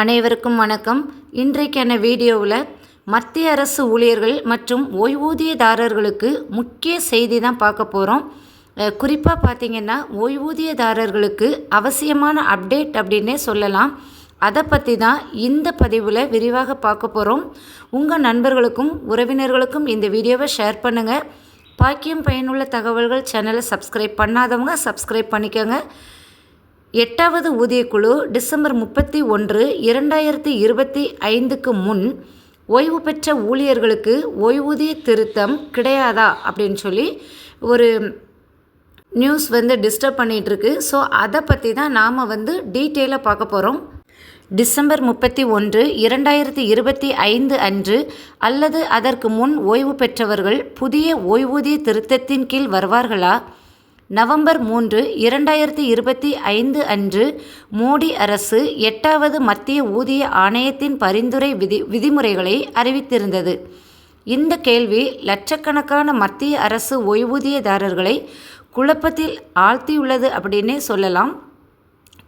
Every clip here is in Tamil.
அனைவருக்கும் வணக்கம். இன்றைக்கான வீடியோவில் மத்திய அரசு ஊழியர்கள் மற்றும் ஓய்வூதியதாரர்களுக்கு முக்கிய செய்தி தான் பார்க்க போகிறோம் குறிப்பாக பார்த்திங்கன்னா ஓய்வூதியதாரர்களுக்கு அவசியமான அப்டேட் அப்படின்னே சொல்லலாம். அதை பற்றி தான் இந்த பதிவில் விரிவாக பார்க்க போகிறோம் உங்கள் நண்பர்களுக்கும் உறவினர்களுக்கும் இந்த வீடியோவை ஷேர் பண்ணுங்கள் பாக்கியம் பயனுள்ள தகவல்கள் சேனலை சப்ஸ்கிரைப் பண்ணாதவங்க சப்ஸ்கிரைப் பண்ணிக்கோங்க. எட்டாவது ஊதியக்குழு டிசம்பர் முப்பத்தி ஒன்று இரண்டாயிரத்தி இருபத்தி ஐந்துக்கு முன் ஓய்வு பெற்ற ஊழியர்களுக்கு ஓய்வூதிய திருத்தம் கிடையாதா அப்படின்னு சொல்லி ஒரு நியூஸ் வந்து டிஸ்டர்ப் பண்ணிகிட்ருக்கு. ஸோ அதை பற்றி தான் நாம் வந்து டீட்டெயிலாக பார்க்க போகிறோம் டிசம்பர் முப்பத்தி ஒன்று இரண்டாயிரத்தி இருபத்தி ஐந்து அன்று அல்லது அதற்கு முன் ஓய்வு பெற்றவர்கள் புதிய ஓய்வூதிய திருத்தத்தின் கீழ் வருவார்களா? நவம்பர் மூன்று இரண்டாயிரத்தி இருபத்தி ஐந்து அன்று மோடி அரசு எட்டாவது மத்திய ஊதிய ஆணையத்தின் பரிந்துரை விதி விதிமுறைகளை அறிவித்திருந்தது. இந்த கேள்வி லட்சக்கணக்கான மத்திய அரசு ஓய்வூதியதாரர்களை குழப்பத்தில் ஆழ்த்தியுள்ளது அப்படின்னே சொல்லலாம்.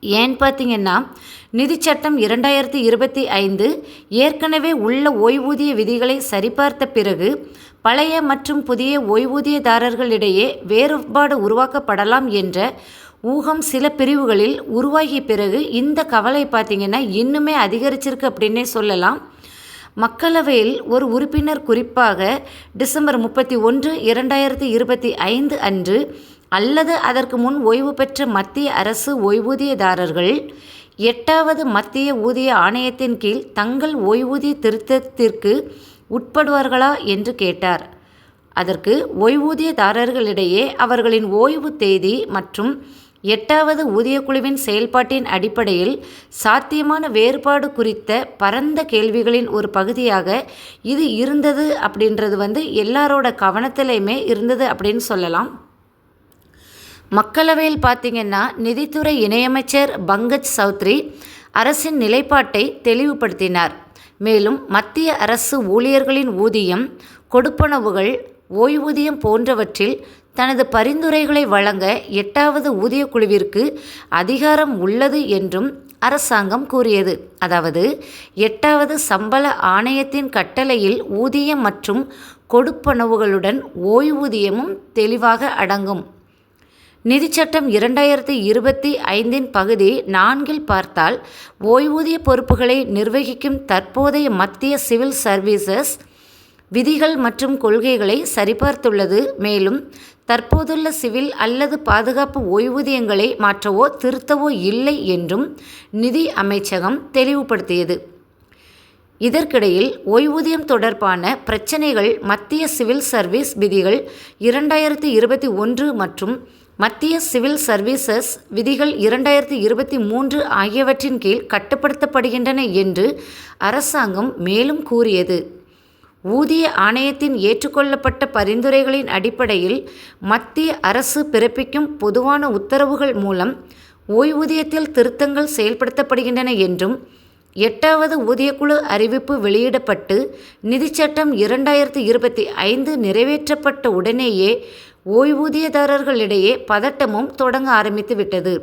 ஏன் பார்த்தீங்கன்னா நிதி சட்டம் இரண்டாயிரத்தி இருபத்தி ஐந்து ஏற்கனவே உள்ள ஓய்வூதிய விதிகளை சரிபார்த்த பிறகு பழைய மற்றும் புதிய ஓய்வூதியதாரர்களிடையே வேறுபாடு உருவாக்கப்படலாம் என்ற ஊகம் சில பிரிவுகளில் உருவாகிய பிறகு இந்த கவலை பார்த்திங்கன்னா இன்னுமே அதிகரிச்சிருக்கு அப்படின்னே சொல்லலாம். மக்களவையில் ஒரு உறுப்பினர் குறிப்பாக டிசம்பர் முப்பத்தி ஒன்று இரண்டாயிரத்தி இருபத்தி ஐந்து அன்று அல்லது அதற்கு முன் ஓய்வு பெற்ற மத்திய அரசு ஓய்வூதியதாரர்கள் எட்டாவது மத்திய ஊதிய ஆணையத்தின் கீழ் தங்கள் ஓய்வூதிய திருத்தத்திற்கு உட்படுவார்களா என்று கேட்டார். அதற்கு ஓய்வூதியதாரர்களிடையே அவர்களின் ஓய்வு தேதி மற்றும் எட்டாவது ஊதியக்குழுவின் செயல்பாட்டின் அடிப்படையில் சாத்தியமான வேறுபாடு குறித்த பரந்த கேள்விகளின் ஒரு பகுதியாக இது இருந்தது அப்படின்றது வந்து எல்லாரோட கவனத்திலையுமே இருந்தது அப்படின்னு சொல்லலாம். மக்களவையில் பார்த்திங்கன்னா நிதித்துறை இணையமைச்சர் பங்கஜ் சௌத்ரி அரசின் நிலைப்பாட்டை தெளிவுபடுத்தினார். மேலும் மத்திய அரசு ஊழியர்களின் ஊதியம் கொடுப்பனவுகள் ஓய்வூதியம் போன்றவற்றில் தனது பரிந்துரைகளை வழங்க எட்டாவது ஊதிய குழுவிற்கு அதிகாரம் உள்ளது என்றும் அரசாங்கம் கூறியது. அதாவது எட்டாவது சம்பள ஆணையத்தின் கட்டளையில் ஊதியம் மற்றும் கொடுப்பனவுகளுடன் ஓய்வூதியமும் தெளிவாக அடங்கும். நிதி சட்டம் இரண்டாயிரத்தி இருபத்தி ஐந்தின் பகுதி நான்கில் பார்த்தால் ஓய்வூதிய பொறுப்புகளை நிர்வகிக்கும் தற்போதைய மத்திய சிவில் சர்வீசஸ் விதிகள் மற்றும் கொள்கைகளை சரிபார்த்துள்ளது. மேலும் தற்போதுள்ள சிவில் அல்லது பாதுகாப்பு ஓய்வூதியங்களை மாற்றவோ திருத்தவோ இல்லை என்றும் நிதி அமைச்சகம் தெளிவுபடுத்தியது. இதற்கிடையில் ஓய்வூதியம் தொடர்பான பிரச்சினைகள் மத்திய சிவில் சர்வீஸ் விதிகள் இரண்டாயிரத்தி இருபத்தி ஒன்று மற்றும் மத்திய சிவில் சர்வீசஸ் விதிகள் இரண்டாயிரத்தி இருபத்தி மூன்று ஆகியவற்றின் கீழ் கட்டுப்படுத்தப்படுகின்றன என்று அரசாங்கம் மேலும் கூறியது. ஊதிய ஆணையத்தின் ஏற்றுக்கொள்ளப்பட்ட பரிந்துரைகளின் அடிப்படையில் மத்திய அரசு பிறப்பிக்கும் பொதுவான உத்தரவுகள் மூலம் ஓய்வூதியத்தில் திருத்தங்கள் செயல்படுத்தப்படுகின்றன என்றும் எட்டாவது ஊதியக்குழு அறிவிப்பு வெளியிடப்பட்டு நிதிச்சட்டம் இரண்டாயிரத்தி இருபத்தி ஐந்து நிறைவேற்றப்பட்ட உடனேயே ஓய்வூதியதாரர்களிடையே பதட்டமும் தொடங்க ஆரம்பித்து விட்டது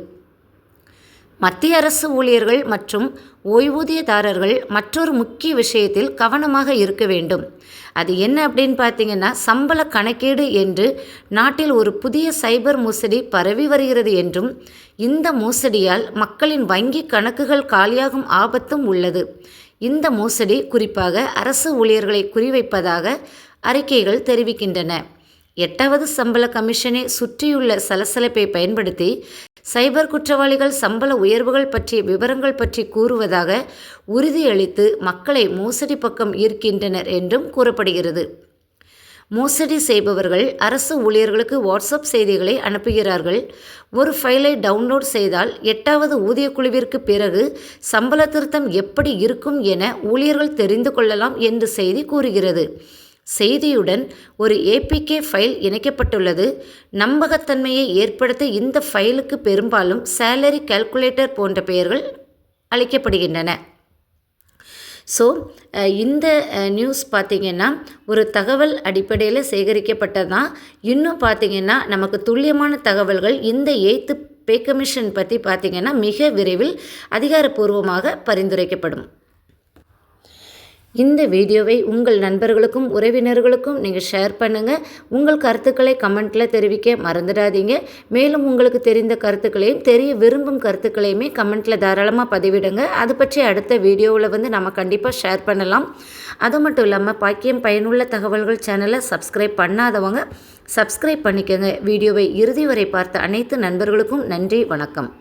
மத்திய அரசு ஊழியர்கள் மற்றும் ஓய்வூதியதாரர்கள் மற்றொரு முக்கிய விஷயத்தில் கவனமாக இருக்க வேண்டும். அது என்ன அப்படின்னு பார்த்தீங்கன்னா சம்பள கணக்கீடு என்று நாட்டில் ஒரு புதிய சைபர் மோசடி பரவி வருகிறது என்றும் இந்த மோசடியால் மக்களின் வங்கி கணக்குகள் காலியாகும் ஆபத்தும் உள்ளது. இந்த மோசடி குறிப்பாக அரசு ஊழியர்களை குறிவைப்பதாக அறிக்கைகள் தெரிவிக்கின்றன. எட்டாவது சம்பள கமிஷனை சுற்றியுள்ள சலசலப்பை பயன்படுத்தி சைபர் குற்றவாளிகள் சம்பள உயர்வுகள் பற்றிய விவரங்கள் பற்றி கூறுவதாக உறுதியளித்து மக்களை மோசடி பக்கம் ஈர்க்கின்றனர் என்றும் கூறப்படுகிறது. மோசடி செய்பவர்கள் அரசு ஊழியர்களுக்கு வாட்ஸ்அப் செய்திகளை அனுப்புகிறார்கள். ஒரு ஃபைலை டவுன்லோட் செய்தால் எட்டாவது ஊதிய குழுவிற்கு பிறகு சம்பள திருத்தம் எப்படி இருக்கும் என ஊழியர்கள் தெரிந்து கொள்ளலாம் என்று செய்தி கூறுகிறது. செய்தியுடன் ஒரு ஏபிகே ஃபைல் இணைக்கப்பட்டுள்ளது. நம்பகத்தன்மையை ஏற்படுத்த இந்த ஃபைலுக்கு பெரும்பாலும் சேலரி கால்குலேட்டர் போன்ற பெயர்கள் அளிக்கப்படுகின்றன. ஸோ இந்த நியூஸ் பார்த்திங்கன்னா ஒரு தகவல் அடிப்படையில் சேகரிக்கப்பட்டதான் இன்னும் பார்த்திங்கன்னா நமக்கு துல்லியமான தகவல்கள் இந்த எய்த்து பே கமிஷன் பற்றி பார்த்திங்கன்னா மிக விரைவில் அதிகாரப்பூர்வமாக பரிந்துரைக்கப்படும். இந்த வீடியோவை உங்கள் நண்பர்களுக்கும் உறவினர்களுக்கும் நீங்கள் ஷேர் பண்ணுங்கள் உங்கள் கருத்துக்களை கமெண்ட்டில் தெரிவிக்க மறந்துடாதீங்க. மேலும் உங்களுக்கு தெரிந்த கருத்துக்களையும் தெரிய விரும்பும் கருத்துக்களையுமே கமெண்ட்டில் தாராளமாக பதிவிடுங்க. அது பற்றி அடுத்த வீடியோவில் வந்து நம்ம கண்டிப்பாக ஷேர் பண்ணலாம். அது மட்டும் இல்லாமல் பாக்கியம் பயனுள்ள தகவல்கள் சேனலை சப்ஸ்கிரைப் பண்ணாதவங்க சப்ஸ்கிரைப் பண்ணிக்கோங்க. வீடியோவை இறுதி வரை பார்த்த அனைத்து நண்பர்களுக்கும் நன்றி வணக்கம்.